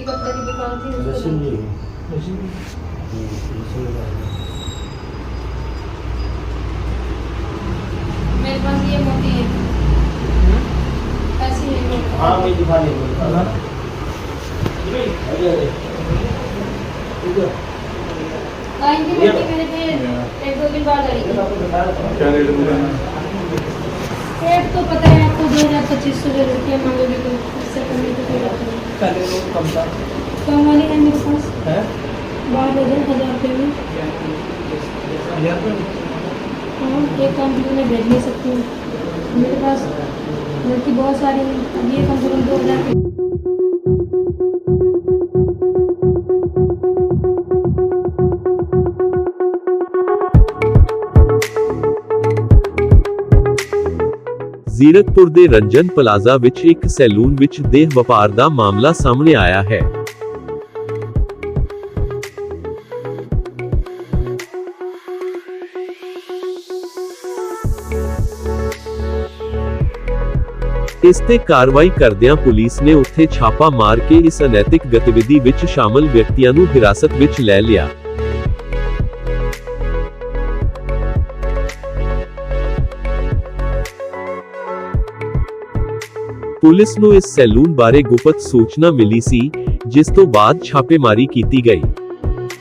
उसकी कपड़े की दुकान थी उसको रशीद लगी। जी हम्म, रशीद लगाया। मेरे पास ये मोटी है ऐसी है मेरे हाँ पास। मैं दिखा देंगे अरे अरे इधर आएंगे मोटी मेरे पे एक दो दिन बाद आएगी आपको बता रहा था क्या रेट है एक तो पता है आपको दो हजार पच्चीस सौ रुपये मांगोगे तो इससे कम तो कोई बात नहीं पहले वो कम था। कम वाली है मेरे पास। है? बारह हज़ार हज़ार रुपये में हज़ार हाँ एक काम मैं भेज नहीं सकती हूँ। मेरे पास लड़की बहुत सारी हैं। अब ये कम से कम दो हज़ार ਜ਼ੀਰਕਪੁਰ ਦੇ ਰੰਜਨ ਪਲਾਜ਼ਾ ਵਿੱਚ ਇੱਕ ਸੈਲੂਨ ਵਿੱਚ ਦੇਹ ਵਪਾਰ ਦਾ ਮਾਮਲਾ ਸਾਹਮਣੇ ਆਇਆ ਹੈ। ਇਸ ਤੇ ਕਾਰਵਾਈ ਕਰਦਿਆਂ ਪੁਲਿਸ ਨੇ ਉੱਥੇ ਛਾਪਾ ਮਾਰ ਕੇ ਇਸ ਅਨੈਤਿਕ ਗਤੀਵਿਧੀ ਵਿੱਚ ਸ਼ਾਮਲ ਵਿਅਕਤੀਆਂ ਨੂੰ ਹਿਰਾਸਤ ਵਿੱਚ ਲੈ ਲਿਆ। ਪੁਲਿਸ ਨੂੰ ਇਸ ਸੈਲੂਨ ਬਾਰੇ ਗੁਪਤ ਸੂਚਨਾ ਮਿਲੀ ਸੀ, ਜਿਸ ਤੋਂ ਬਾਅਦ ਛਾਪੇਮਾਰੀ ਕੀਤੀ ਗਈ।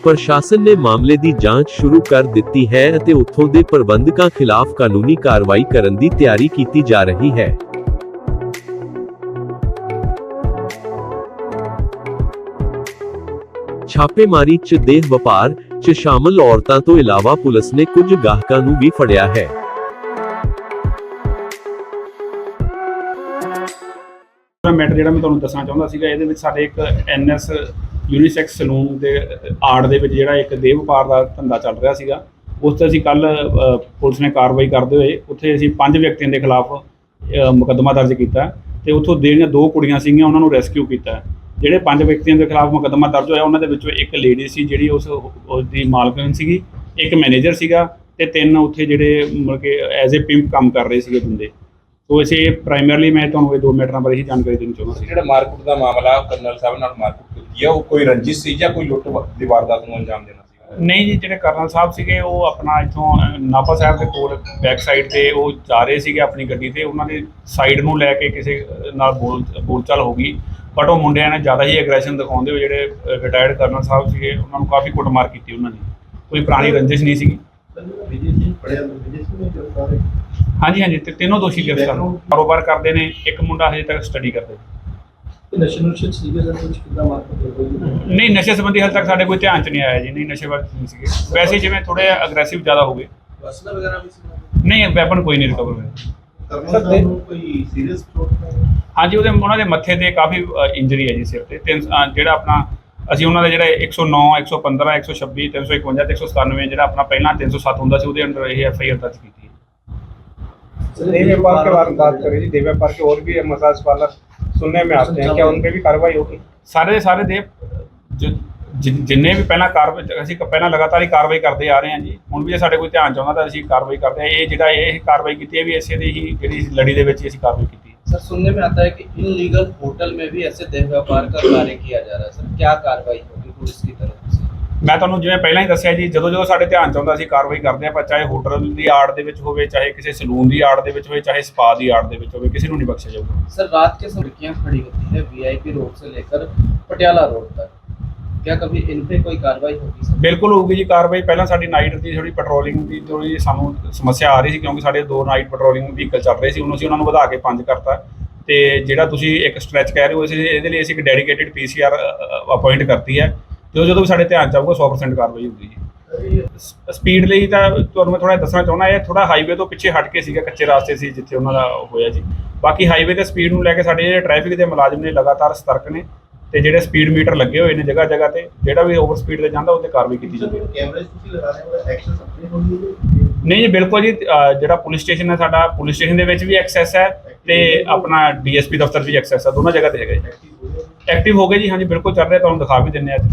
ਪ੍ਰਸ਼ਾਸਨ ਨੇ ਮਾਮਲੇ ਦੀ ਜਾਂਚ ਸ਼ੁਰੂ ਕਰ ਦਿੱਤੀ ਹੈ ਅਤੇ ਉੱਥੋਂ ਦੇ ਪ੍ਰਬੰਧਕਾਂ ਖਿਲਾਫ ਕਾਨੂੰਨੀ ਕਾਰਵਾਈ ਕਰਨ ਦੀ ਤਿਆਰੀ ਕੀਤੀ ਜਾ ਰਹੀ ਹੈ। ਛਾਪੇਮਾਰੀ 'ਚ ਦੇਹ ਵਪਾਰ, 'ਚ ਸ਼ਾਮਲ ਔਰਤਾਂ ਤੋਂ ਇਲਾਵਾ ਪੁਲਿਸ ਨੇ ਕੁਝ ਗਾਹਕਾਂ ਨੂੰ ਵੀ ਫੜਿਆ ਹੈ। ਪੂਰਾ ਮੈਟਰ ਜਿਹੜਾ ਮੈਂ ਤੁਹਾਨੂੰ ਦੱਸਣਾ ਚਾਹੁੰਦਾ ਸੀਗਾ, ਇਹਦੇ ਵਿੱਚ ਸਾਡੇ ਇੱਕ ਐਨਐਸ ਯੂਨੀਸੈਕਸ ਸਲੂਨ ਦੇ ਆੜ ਦੇ ਵਿੱਚ ਜਿਹੜਾ ਇੱਕ ਦੇਹ ਵਪਾਰ ਦਾ ਧੰਦਾ ਚੱਲ ਰਿਹਾ ਸੀਗਾ। ਉਸ ਤੇ ਅਸੀਂ ਕੱਲ ਪੁਲਿਸ ਨੇ ਕਾਰਵਾਈ ਕਰਦੇ ਹੋਏ ਉੱਥੇ ਅਸੀਂ ਪੰਜ ਵਿਅਕਤੀਆਂ ਦੇ ਖਿਲਾਫ ਮੁਕੱਦਮਾ ਦਰਜ ਕੀਤਾ ਤੇ ਉੱਥੋਂ ਜਿਹੜੀਆਂ ਦੋ ਕੁੜੀਆਂ ਸੀਗੀਆਂ, ਉਹਨਾਂ ਨੂੰ ਰੈਸਕਿਊ ਕੀਤਾ। ਜਿਹੜੇ ਪੰਜ ਵਿਅਕਤੀਆਂ ਦੇ ਖਿਲਾਫ ਮੁਕੱਦਮਾ ਦਰਜ ਹੋਇਆ, ਉਹਨਾਂ ਦੇ ਵਿੱਚੋਂ ਇੱਕ ਲੇਡੀ ਸੀ, ਜਿਹੜੀ ਉਸ ਉਸ ਦੀ ਮਾਲਕਣ ਸੀਗੀ, ਇੱਕ ਮੈਨੇਜਰ ਸੀਗਾ ਤੇ ਤਿੰਨ ਉੱਥੇ ਜਿਹੜੇ ਮਤਲਬ ਕਿ ਐਜ਼ ਅ ਪਿੰਪ ਕੰਮ ਕਰ ਰਹੇ ਸੀਗੇ ਬੰਦੇ। ਸੋ ਇਸੇ ਪ੍ਰਾਇਮਰਲੀ ਮੈਂ ਤੁਹਾਨੂੰ ਇਹ ਦੋ ਮੈਟਰਾਂ ਬਾਰੇ ਹੀ ਜਾਣਕਾਰੀ ਦੇਣੀ ਚਾਹੁੰਦਾ ਸੀ। ਜਿਹੜਾ ਮਾਰਕੁੱਟ ਦਾ ਮਾਮਲਾ ਉਹ ਕਰਨਲ ਸਾਹਿਬ ਨਾਲ ਮਾਰਕੁੱਟ ਕੀਤੀ ਹੈ ਉਹ ਕੋਈ ਰੰਜਿਸ਼ ਸੀ ਜਾਂ ਕੋਈ ਲੁੱਟ ਦੀ ਵਾਰਦਾਤ ਨੂੰ ਅੰਜਾਮ ਦੇਣਾ ਸੀ? ਨਹੀਂ ਜੀ ਜਿਹੜੇ ਕਰਨਲ ਸਾਹਿਬ ਸੀਗੇ ਉਹ ਆਪਣਾ ਇੱਥੋਂ ਨਾਭਾ ਸਾਹਿਬ ਦੇ ਕੋਲ ਬੈਕ ਸਾਈਡ ਤੇ ਉਹ ਜਾ ਰਹੇ ਸੀਗੇ ਆਪਣੀ ਗੱਡੀ ਤੇ। ਉਹਨਾਂ ਦੀ ਸਾਈਡ ਨੂੰ ਲੈ ਕੇ ਕਿਸੇ ਨਾਲ ਬੋਲ ਬੋਲਚਾਲ ਹੋ ਗਈ। ਬਟ ਉਹ ਮੁੰਡਿਆਂ ਨੇ ਜ਼ਿਆਦਾ ਹੀ ਐਗਰੈਸ਼ਨ ਦਿਖਾਉਂਦੇ ਹੋਏ ਜਿਹੜੇ ਰਿਟਾਇਰਡ ਕਰਨਲ ਸਾਹਿਬ ਸੀਗੇ ਉਹਨਾਂ ਨੂੰ ਕਾਫੀ ਕੁੱਟਮਾਰ ਕੀਤੀ ਉਹਨਾਂ ਨੇ। ਕੋਈ ਪੁਰਾਣੀ ਰੰਜਿਸ਼ ਨਹੀਂ ਸੀਗੀ। ਹਾਂਜੀ ਹਾਂਜੀ ਤੇ ਤਿੰਨੋਂ ਦੋਸ਼ੀ ਗ੍ਰਿਫਤਾਰ ਕਾਰੋਬਾਰ ਕਰਦੇ ਨੇ ਇੱਕ ਮੁੰਡਾ ਹਜੇ ਤੱਕ ਸਟੱਡੀ ਕਰਦਾ ਸੀਗੇ ਕੁਝ ਕਿਦਾਂ ਮਾਰਕੀਟ ਹੋਈ ਨਹੀਂ ਨਸ਼ੇ ਸੰਬੰਧੀ ਹਾਲੇ ਤੱਕ ਸਾਡੇ ਕੋਈ ਧਿਆਨ ਚ ਨਹੀਂ ਆਇਆ ਜੀ ਨਹੀਂ ਨਸ਼ੇ ਵੱਲ ਨਹੀਂ ਸੀਗੇ। ਵੈਸੇ ਜਿਵੇਂ ਥੋੜੇ ਅਗਰੈਸਿਵ ਜ਼ਿਆਦਾ ਹੋ ਗਏ। ਵਸਨਾ ਵਗੈਰਾ ਵੀ ਸੀ? ਨਹੀਂ ਵੈਪਨ ਕੋਈ ਨਹੀਂ ਰਿਕਵਰ ਹੋਇਆ। ਕੋਈ ਸੀਰੀਅਸ ਹਾਂਜੀ ਉਹਦੇ ਉਹਨਾਂ ਦੇ ਮੱਥੇ ਤੇ ਕਾਫੀ ਇੰਜਰੀ ਹੈ ਜੀ ਸਿਰ ਤੇ। ਜਿਹੜਾ ਆਪਣਾ ਅਸੀਂ ਉਹਨਾਂ ਦਾ ਜਿਹੜਾ 109 115 126 351 ਤੇ 197 ਜਿਹੜਾ ਆਪਣਾ ਪਹਿਲਾਂ 307 ਹੁੰਦਾ ਸੀ ਉਹਦੇ ਅੰਡਰ ਇਹ ਐਫ ਆਈ ਆਰ ਦਰਜ ਕੀਤੀ। ਹੈ देव व्यापार के बारे में बात करें जी देव व्यापार के और भी मसाज पार्लर सुनने में आते हैं क्या उन पे भी कार्रवाई होगी ਸਾਰੇ ਦੇ ਸਾਰੇ ਦੇ ਜ- ਜਿ- ਜਿੰਨੇ ਵੀ ਪਹਿਲਾਂ ਕਾਰਵਾਈ ਅਸੀਂ ਕ- ਪਹਿਲਾਂ ਲਗਾਤਾਰ ਹੀ ਕਾਰਵਾਈ ਕਰਦੇ ਆ ਰਹੇ ਹਾਂ ਜੀ ਹੁਣ ਵੀ ਜੇ ਸਾਡੇ ਕੋਈ ਧਿਆਨ ਚ ਆਉਂਦਾ ਤਾਂ ਅਸੀਂ ਕਾਰਵਾਈ ਕਰਦੇ ਹਾਂ ਇਹ ਜਿਹੜਾ ਇਹ ਕਾਰਵਾਈ ਕੀਤੀ ਹੈ ਵੀ ਇਸੇ ਦੀ ਹੀ ਜਿਹੜੀ ਲੜੀ ਦੇ ਵਿੱਚ ਹੀ ਅਸੀਂ ਕਾਰਵਾਈ ਕੀਤੀ ਹੈ सर सुनने में आता है कि इनलीगल होटल में भी ऐसे देह व्यापार का कार्य किया जा रहा है सर क्या कार्रवाई होगी पुलिस की तरफ से ਮੈਂ ਤੁਹਾਨੂੰ ਜਿਵੇਂ ਪਹਿਲਾਂ ਹੀ ਦੱਸਿਆ ਜੀ ਜਦੋਂ ਜਦੋਂ ਸਾਡੇ ਧਿਆਨ ਚ ਆਉਂਦਾ ਅਸੀਂ ਕਾਰਵਾਈ ਕਰਦੇ ਹਾਂ ਪਰ ਚਾਹੇ ਹੋਟਲ ਦੀ ਆੜ ਦੇ ਵਿੱਚ ਹੋਵੇ ਚਾਹੇ ਕਿਸੇ ਸਲੂਨ ਦੀ ਆੜ ਦੇ ਵਿੱਚ ਹੋਵੇ ਚਾਹੇ ਸਪਾ ਦੀ ਆੜ ਦੇ ਵਿੱਚ ਹੋਵੇ ਕਿਸੇ ਨੂੰ ਨਹੀਂ ਬਖਸ਼ਿਆ ਜਾਊਗਾ सर रात के समय लड़कियां खड़ी होती है वीआईपी रोड से लेकर पटियाला रोड तक क्या कभी इन पे कोई कार्रवाई होगी सर ਬਿਲਕੁਲ ਹੋਊਗੀ ਜੀ ਕਾਰਵਾਈ ਪਹਿਲਾਂ ਸਾਡੀ ਨਾਈਟ ਦੀ ਥੋੜੀ ਪੈਟਰੋਲਿੰਗ ਦੀ ਥੋੜੀ ਸਾਨੂੰ ਸਮੱਸਿਆ ਆ ਰਹੀ ਸੀ ਕਿਉਂਕਿ ਸਾਡੇ ਦੋ ਨਾਈਟ ਪੈਟਰੋਲਿੰਗ ਵਹੀਕਲ ਚੱਲ ਰਹੇ ਸੀ ਉਹਨੂੰ ਅਸੀਂ ਉਹਨਾਂ ਨੂੰ ਵਧਾ ਕੇ ਪੰਜ ਕਰਤਾ ਤੇ ਜਿਹੜਾ ਤੁਸੀਂ ਇੱਕ ਸਟ੍ਰੈਚ ਕਹਿ ਰਹੇ ਹੋ ਅਸੀਂ ਇਹਦੇ ਲਈ ਅਸੀਂ ਇੱਕ ਡੈਡੀਕੇਟਿਡ ਪੀਸੀਆਰ ਅਪਾਇੰਟ ਕਰਤੀ ਹੈ ਤੇ ਜਦੋਂ ਵੀ ਸਾਡੇ ਧਿਆਨ ਚ ਆਊਗਾ 100% ਕਾਰਵਾਈ ਹੁੰਦੀ ਹੈ ਸਪੀਡ ਲਈ ਤਾਂ ਤੁਹਾਨੂੰ ਮੈਂ ਥੋੜਾ ਦੱਸਣਾ ਚਾਹੁੰਦਾ ਇਹ ਥੋੜਾ ਹਾਈਵੇ ਤੋਂ ਪਿੱਛੇ ਹਟ ਕੇ ਸੀਗਾ ਕੱਚੇ ਰਾਸਤੇ ਸੀ ਜਿੱਥੇ ਉਹਨਾਂ ਦਾ ਹੋਇਆ ਜੀ। ਬਾਕੀ ਹਾਈਵੇ ਤੇ ਸਪੀਡ ਨੂੰ ਲੈ ਕੇ ਸਾਡੇ ਜਿਹੜੇ ਟ੍ਰੈਫਿਕ ਦੇ ਮੁਲਾਜ਼ਮ ਨੇ ਲਗਾਤਾਰ ਸਤਰਕ ਨੇ ਤੇ ਜਿਹੜੇ ਸਪੀਡ ਮੀਟਰ ਲੱਗੇ ਹੋਏ ਨੇ ਜਗ੍ਹਾ ਜਗ੍ਹਾ ਤੇ ਜਿਹੜਾ ਵੀ ਓਵਰ ਸਪੀਡ ਤੇ ਜਾਂਦਾ ਉਹ ਕਾਰਵਾਈ ਕੀਤੀ ਜਾਂਦੀ ਹੈ ਕੈਮਰੇ ਤੁਸੀਂ ਲਗਾ ਰਹੇ ਹੋ ਐਕਸੈਸ ਆਪਣੇ ਕੋਲ ਨਹੀਂ? ਜੀ ਬਿਲਕੁਲ ਜੀ ਜਿਹੜਾ ਪੁਲਿਸ ਸਟੇਸ਼ਨ ਹੈ ਸਾਡਾ ਪੁਲਿਸ ਸਟੇਸ਼ਨ ਦੇ ਵਿੱਚ ਵੀ ਐਕਸੈਸ ਹੈ ਤੇ ਆਪਣਾ ਡੀਐਸਪੀ ਦਫ਼ਤਰ ਵੀ ਐਕਸੈਸ ਹੈ ਦੋਨਾਂ ਜਗ੍ਹਾ ਤੇ ਹੈਗਾ ਜੀ। ਐਕਟਿਵ ਹੋ ਗਏ ਜੀ ਹਾਂਜੀ ਬਿਲਕੁਲ ਚੱਲ ਰਿਹਾ ਤੁਹਾਨੂੰ ਦਿਖਾ ਵੀ ਦਿੰਨੇ ਆ ਅੱਜ।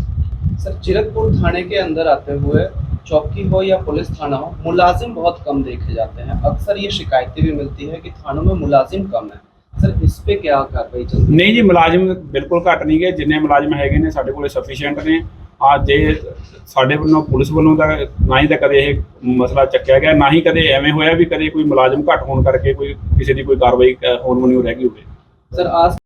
सर जीरकपुर थाने के अंदर आते हुए चौकी हो या पुलिस थाना हो मुलाजिम बहुत कम देखे जाते हैं अक्सर ये शिकायतें भी मिलती है कि थानों में मुलाजिम कम है सर इस पे क्या कार्रवाई चल रही ਨਹੀਂ ਜੀ ਮੁਲਾਜ਼ਮ ਬਿਲਕੁਲ ਘੱਟ ਨਹੀਂ ਗਏ ਜਿੰਨੇ ਮੁਲਾਜ਼ਮ ਹੈਗੇ ਨੇ ਸਾਡੇ ਕੋਲੇ ਸਫੀਸ਼ੀਐਂਟ ਨੇ ਆ ਜੇ ਸਾਡੇ ਵੱਲੋਂ ਪੁਲਿਸ ਵੱਲੋਂ ਤਾਂ ਨਾ ਹੀ ਤਾਂ ਕਦੇ ਇਹ ਮਸਲਾ ਚੱਕਿਆ ਗਿਆ ਨਾ ਹੀ ਕਦੇ ਐਵੇਂ ਹੋਇਆ ਵੀ ਕਦੇ ਕੋਈ ਮੁਲਾਜ਼ਮ ਘੱਟ ਹੋਣ ਕਰਕੇ ਕੋਈ ਕਿਸੇ ਦੀ ਕੋਈ ਕਾਰਵਾਈ ਅ, ਹੋਣ ਮਨਿਓ ਰਹਿ ਗਈ ਹੋਵੇ है सर आज